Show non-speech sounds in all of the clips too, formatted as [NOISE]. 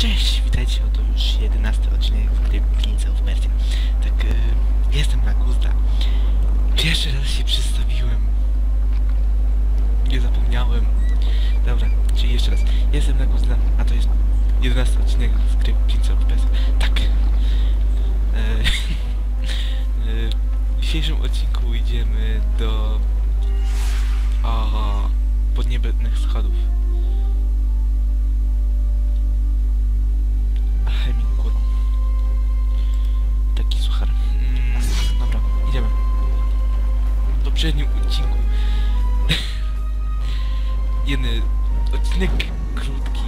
Cześć, witajcie, oto już 11 odcinek z gry Prince of Persia. Tak, e, jestem na Guzda. Pierwszy raz się przedstawiłem. Nie zapomniałem. Dobra, czyli jeszcze raz. Jestem na Guzda, a to jest 11 odcinek z gry Prince of Persia. Tak. [LAUGHS] E, w dzisiejszym odcinku idziemy do... O, podniebnych schodów. Poprzednim odcinku. [LAUGHS] Jeden odcinek krótki.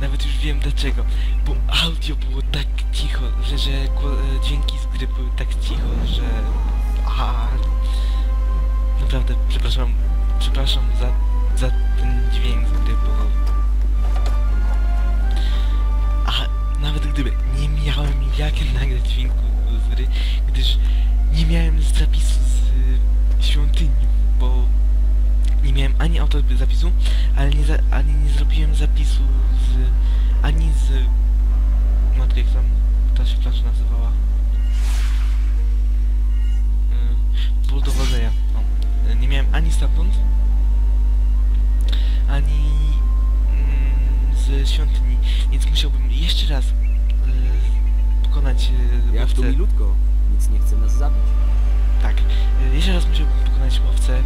Nawet już wiem dlaczego. Bo audio było tak cicho, że, że e, dźwięki z gry były tak cicho, że... Aha. Naprawdę, przepraszam, przepraszam za, za ten dźwięk z gry, bo a nawet gdyby nie miałem jak nagrać dźwięku z gry, gdyż nie miałem zapisu z świątyni, bo nie miałem ani autozapisu, ale nie za, ani nie zrobiłem zapisu z ani z matko jak tam ta się plansza nazywała yy, pól dowodzenia no. Y, nie miałem ani stamtąd ani mm, z świątyni, więc musiałbym jeszcze raz y, pokonać y, Jak tu milutko, nic nie chce nas zabić. Tak, jeszcze raz musiałbym pokonać łowcę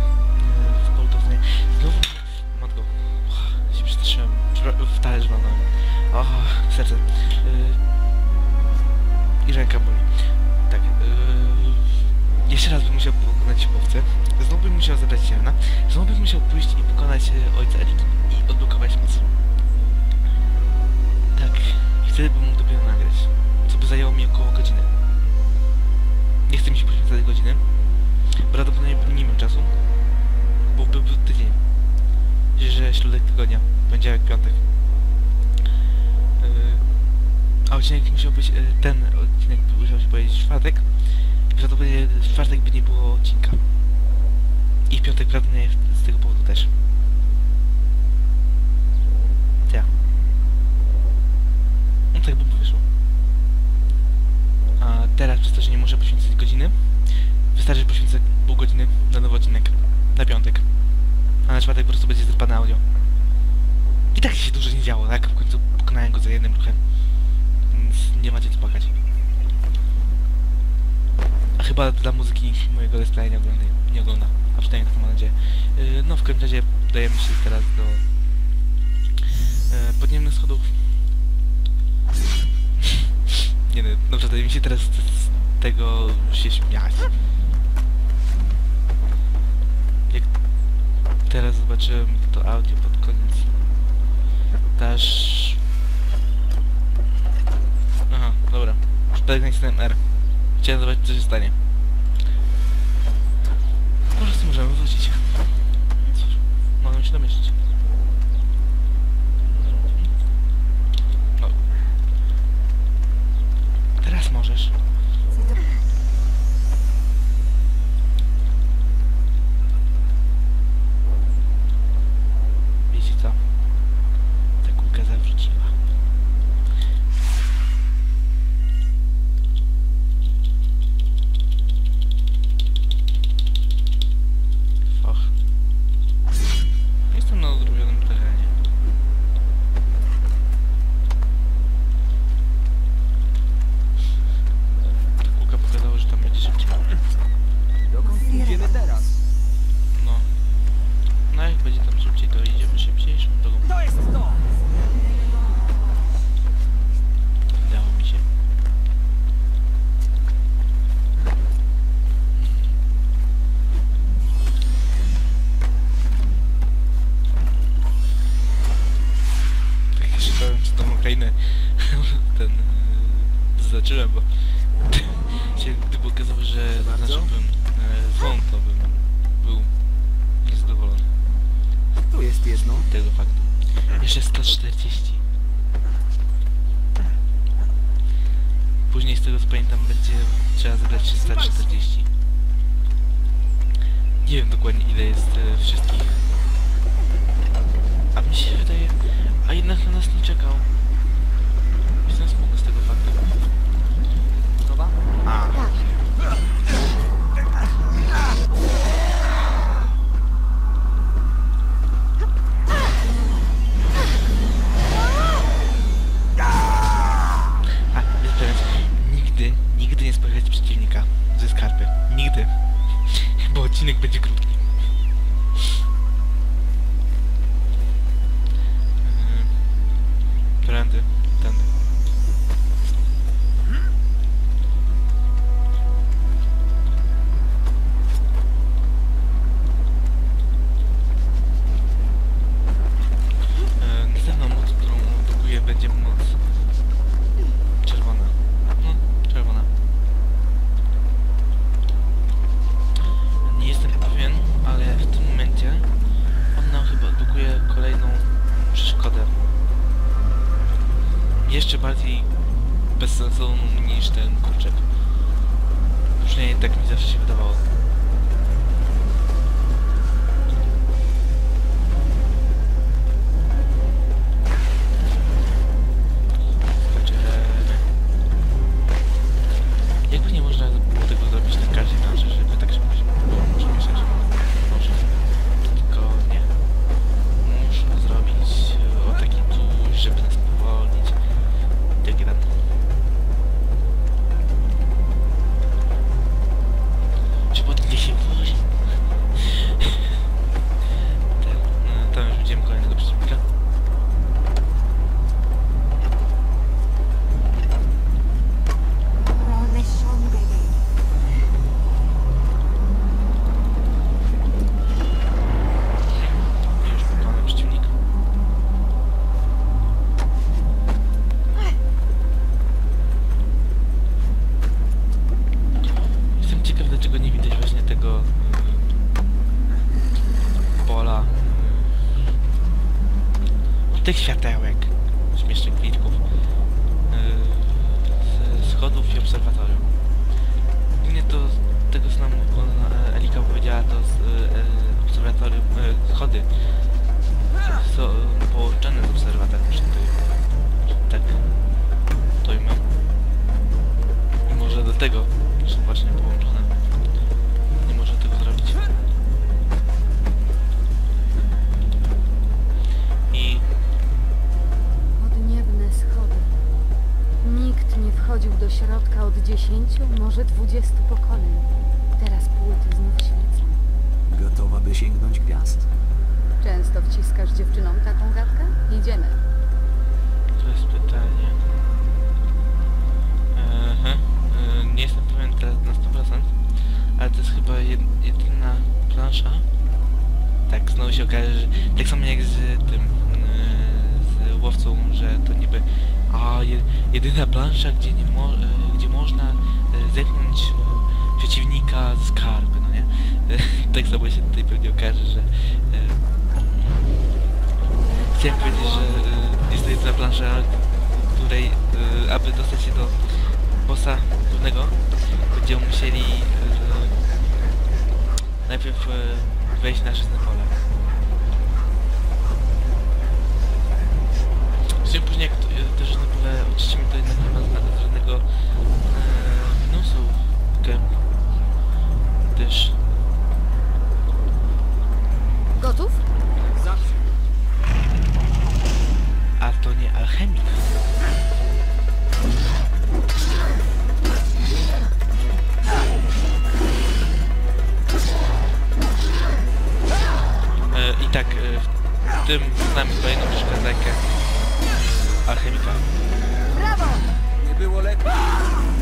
w polu dowodzenia. Znowu, matko, uch, się przestraszyłem, w talerz walnąłem. O, serce. Y, I ręka boli. Tak, y, jeszcze raz bym musiał pokonać łowcę. Znowu bym musiał zabrać ziarna. Znowu bym musiał pójść i pokonać ojca Eriki i odblokować moc. Tak, i wtedy bym mógł dopiero nagrać. Co by zajęło mi około godziny. Nie chcę mi się poświęcać godziny. Prawdopodobnie nie mam czasu. Bo byłby tydzień. Że środek tygodnia. Poniedziałek, piątek. Yy, a odcinek musiał być... Yy, ten odcinek musiał się powiedzieć w czwartek. Prawdopodobnie w czwartek by nie było odcinka. I w piątek prawdopodobnie z tego powodu też. Ja. No tak by wyszło. A teraz przez to, że nie muszę poświęcić godziny, wystarczy, że poświęcę pół godziny na nowy odcinek. Na piątek. A na czwartek po prostu będzie zrypane audio. I tak się dużo nie działo, tak? W końcu pokonałem go za jednym ruchem. Więc nie macie co płakać. A chyba dla muzyki mojego let's playa nie ogląda. Nie ogląda. A przynajmniej taką mam nadzieję. Yy, no w każdym razie dajemy się teraz do yy, podniebnych schodów. Nie no, naprawdę mi się teraz z, z tego się śmiać. Jak teraz zobaczyłem to audio pod koniec. Też... Aha, dobra. Przypadek nacisnąłem R. Chciałem zobaczyć co się stanie. Po prostu możemy wrócić. Cóż, mogę się domyślić. No. Teraz możesz. bardzo. Znaczy bym, e, to bym był niezadowolony. Tu jest jedno. Tego faktu. Jeszcze 140. Później z tego co pamiętam będzie trzeba zebrać 340. Nie wiem dokładnie ile jest e, wszystkich. A mi się wydaje... A jednak na nas nie czekał. Jestem smutny z tego faktu. Gotowa? A. Tak. skarby. Nigdy. Bo odcinek będzie krótki. 10, może 20 pokoleń. Teraz płyty znów świecą. Gotowa by sięgnąć gwiazd. Często wciskasz dziewczynom taką gadkę? Idziemy. To jest pytanie. Aha. E, Nie jestem pewien teraz na 100%, ale to jest chyba jed, jedyna plansza. Tak, znowu się okaże, że tak samo jak z tym, e, z łowcą, że to niby a je, jedyna plansza, gdzie nie mo, e, gdzie można e, zepchnąć e, przeciwnika z skarby, no nie? [LAUGHS] tak samo się tutaj pewnie okaże, że Chciałem powiedzieć, że jest to jedna plansza, której, aby dostać się do bossa głównego, będziemy musieli najpierw wejść na żyzne pole. Później jak pole oczyścimy, to jednak nie ma zna- żadnego y, minusu, gdyż Gotów? Zawsze. A to nie alchemik. E, I tak, e, w tym znamy kolejną przeszkadzajkę e, alchemika. Nie było lepiej.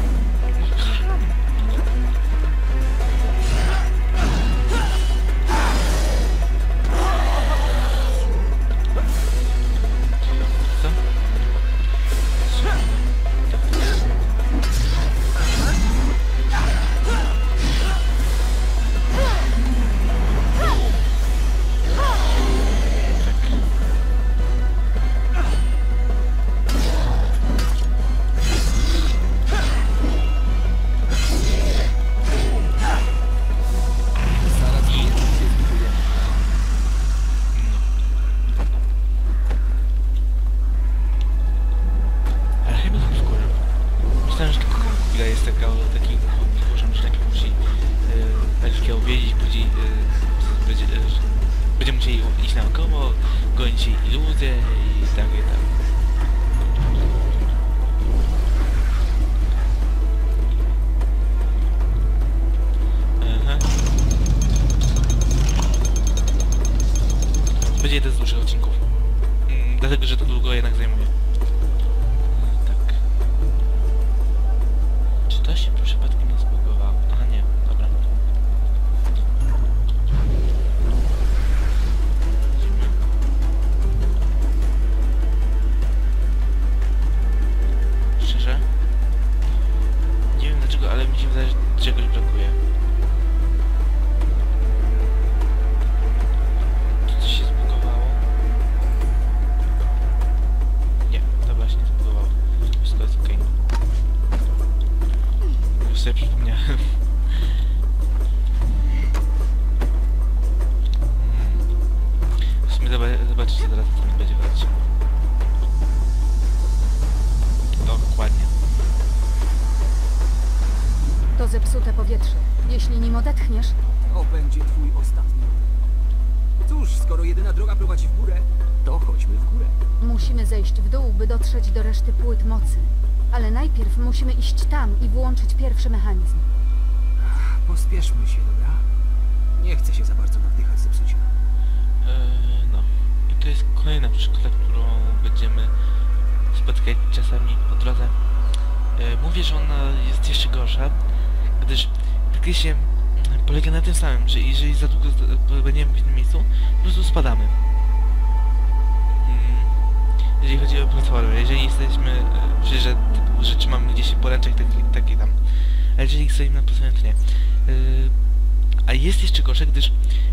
Dotrzeć do reszty płyt mocy. Ale najpierw musimy iść tam i włączyć pierwszy mechanizm. Pospieszmy się, dobra? Nie chcę się za bardzo naddychać zepsucia. Eee, no. I to jest kolejna przeszkoda, którą będziemy spotykać czasami po drodze. Eee, mówię, że ona jest jeszcze gorsza, gdyż wykrycie polega na tym samym, że jeżeli za długo będziemy w jednym miejscu, po prostu spadamy. Jeżeli chodzi o platformę, jeżeli jesteśmy, e, że, typu, że trzymamy gdzieś poręczek taki, taki tam, a jeżeli stoimy na platformie, to nie. Eee, a jest jeszcze gorsze, gdyż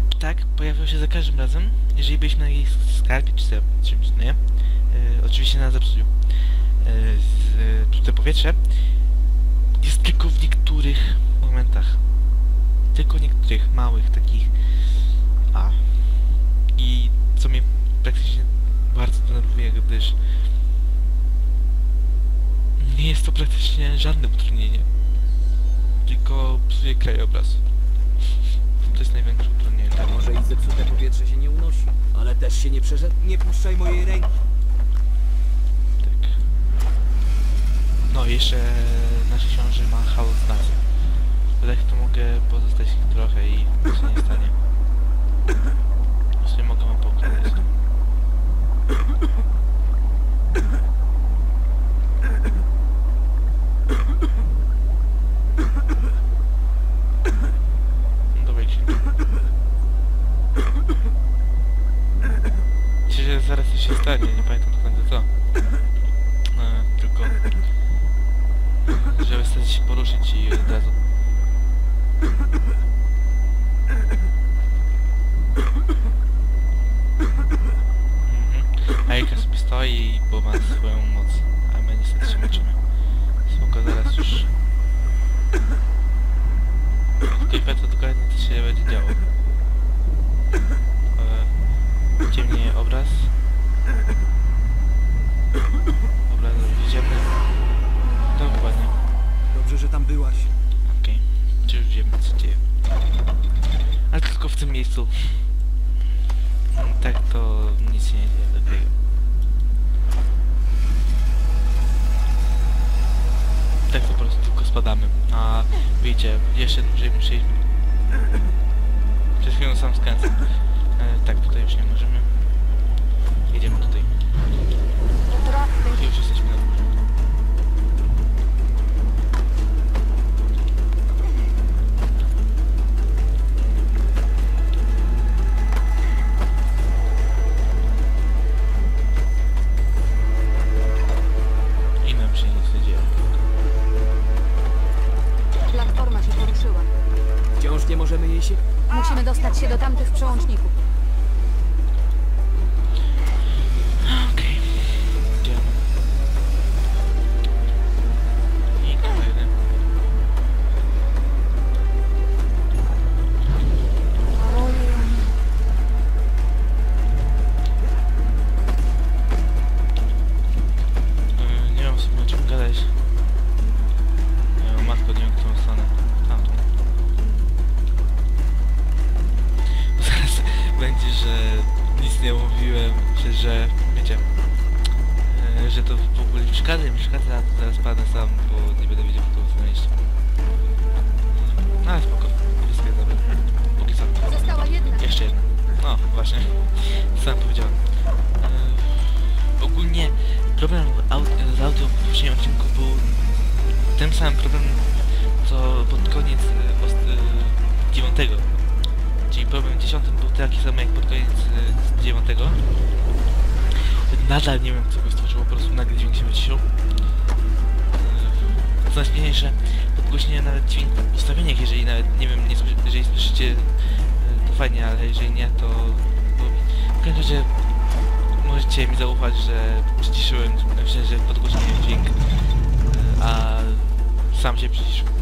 ptak pojawiał się za każdym razem, jeżeli byliśmy na jej skarbie czy czymś, nie? E, oczywiście na zepsuciu. E, z, e, tutaj powietrze jest tylko w niektórych momentach. Tylko niektórych małych takich. A. I co mnie praktycznie denerwuje, gdyż nie jest to praktycznie żadne utrudnienie. Tylko psuje krajobraz. To jest największe utrudnienie. A może i zepsute powietrze się nie unosi, ale też się nie przeże... Nie puszczaj mojej ręki. Tak. No, jeszcze nasza książę ma halucynację. Tak to mogę pozostać trochę i nic się nie stanie. W sumie mogę wam pokazać. No Dobra, jak się... Myślę, że zaraz coś się stanie, nie pamiętam do końca co. E, tylko... Żeby stać się poruszyć i od razu... Mhm. A Ejka sobie stoi, bo ma swoją moc, a my niestety się męczymy. Spoko, zaraz już... Tylko to dokładnie co się będzie działo. E, ciemnieje obraz. Obraz widzimy. Dokładnie. Dobrze, że tam byłaś. Okej. Czy już wiemy co dzieje. Ale tylko w tym miejscu. Tak to nic się nie dzieje takiego. Tak to po prostu tylko spadamy. A widzicie, jeszcze dłużej musieliśmy. Przed chwilą sam skręcam. E, tak, tutaj już nie możemy. Jedziemy tutaj. I już jesteśmy na górze. Nie możemy jej się... Musimy dostać się do tamtych przełączników. Właśnie. Sam powiedziałem. Ogólnie problem z audio w poprzednim odcinku był tym samym problemem, co pod koniec e, e, dziewiątego. Czyli problem dziesiątym był taki sam jak pod koniec e, dziewiątego. Nadal nie wiem co go stworzyło, po prostu nagle dźwięk się wyciszył. Co najśmieszniejsze, podgłośnienie nawet dźwięk ustawieniach, jeżeli nawet, nie wiem, nie jeżeli słyszycie to fajnie, ale jeżeli nie, to... każdym razie możecie mi zaufać, że przyciszyłem, że podgłośniłem dźwięk, e, a sam się przyciszył.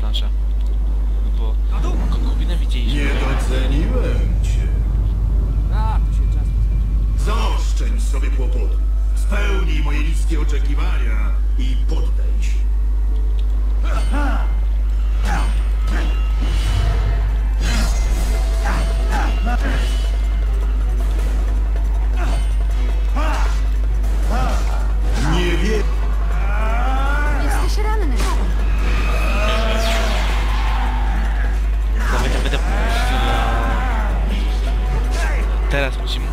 plansza. No bo widzieliśmy. Nie doceniłem cię. Tak, A, to się czas Zaoszczędź sobie kłopotu. Spełnij moje niskie oczekiwania i poddaj się. Aha! à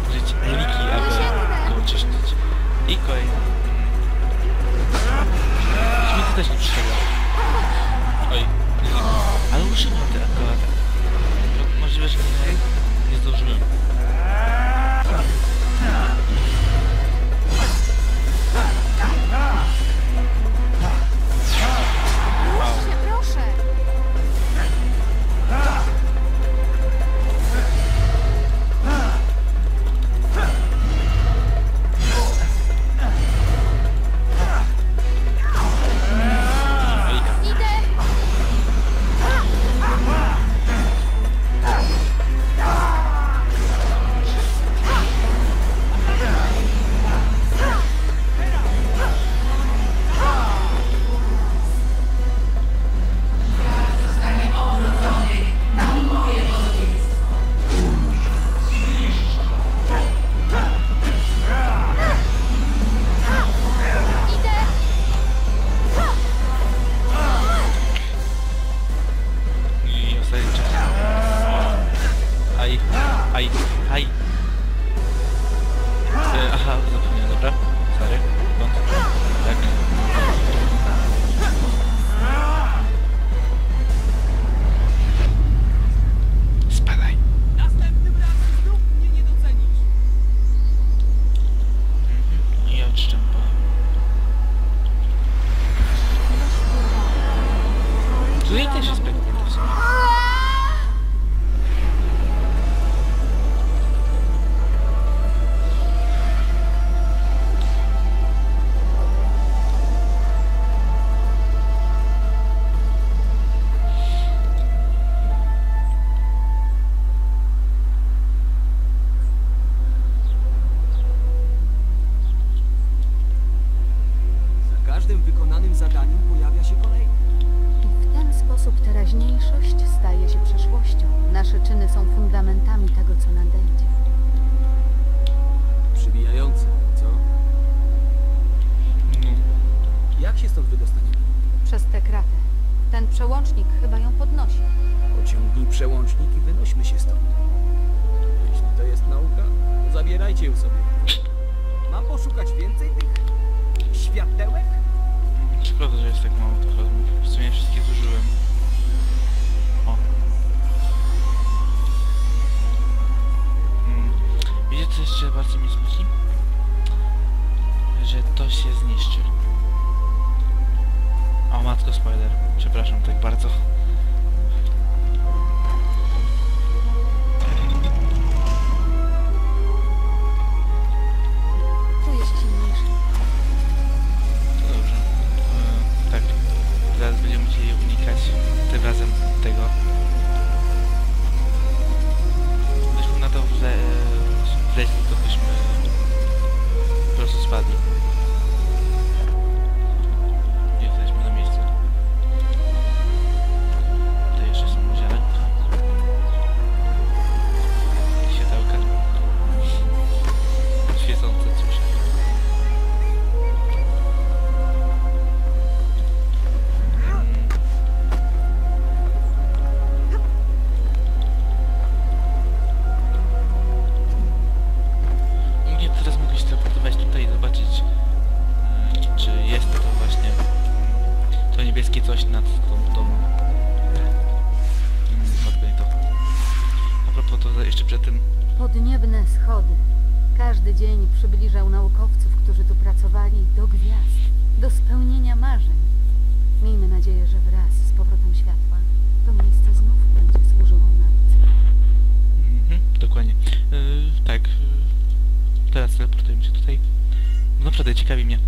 Sobie. Mam poszukać więcej tych światełek? Szkoda, że jest tak mało tych rozmów. W sumie wszystkie zużyłem. O. Hmm. Wiecie co jeszcze bardzo mnie smuci? Że to się zniszczy. O matko spoiler. Przepraszam tak bardzo. Podniebne schody. Każdy dzień przybliżał naukowców, którzy tu pracowali, do gwiazd, do spełnienia marzeń. Miejmy nadzieję, że wraz z powrotem światła to miejsce znów będzie służyło nauce. Mhm, dokładnie. Yy, tak. Yy, teraz teleportujemy się tutaj. No naprawdę ciekawi mnie,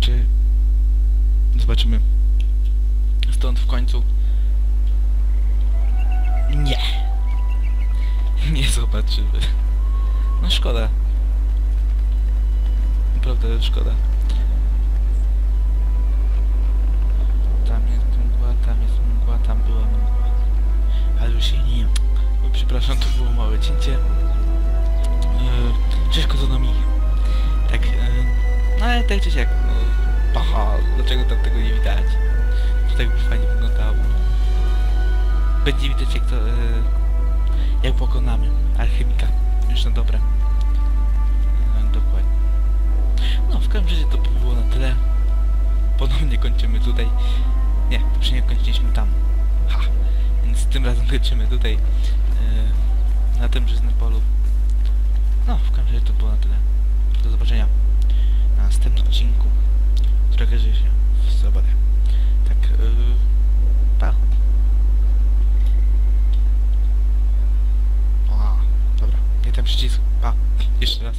czy zobaczymy stąd w końcu. Nie. [LAUGHS] Nie zobaczymy. No szkoda. Naprawdę szkoda. Tam jest mgła, tam jest mgła, tam była mgła. Ale już jej nie ma. O, Przepraszam, to było małe cięcie. Eee, Cześć Kozonomi. Tak, eee, no ale tak czy siak, no, paha, dlaczego tam tego nie widać? To tak by fajnie wyglądało. Będzie widać jak to, eee, jak pokonamy alchemika. Na dobre. Eee, dokładnie. No, w każdym razie to by było na tyle. Ponownie kończymy tutaj. Nie, poprzednio kończyliśmy tam. Ha! Więc tym razem [LAUGHS] kończymy tutaj e, na tym żyznym polu. No, w każdym razie to było na tyle. Do zobaczenia na następnym odcinku, okaże się w sobotę. Tak, e, ten przycisk. Pa, jeszcze raz.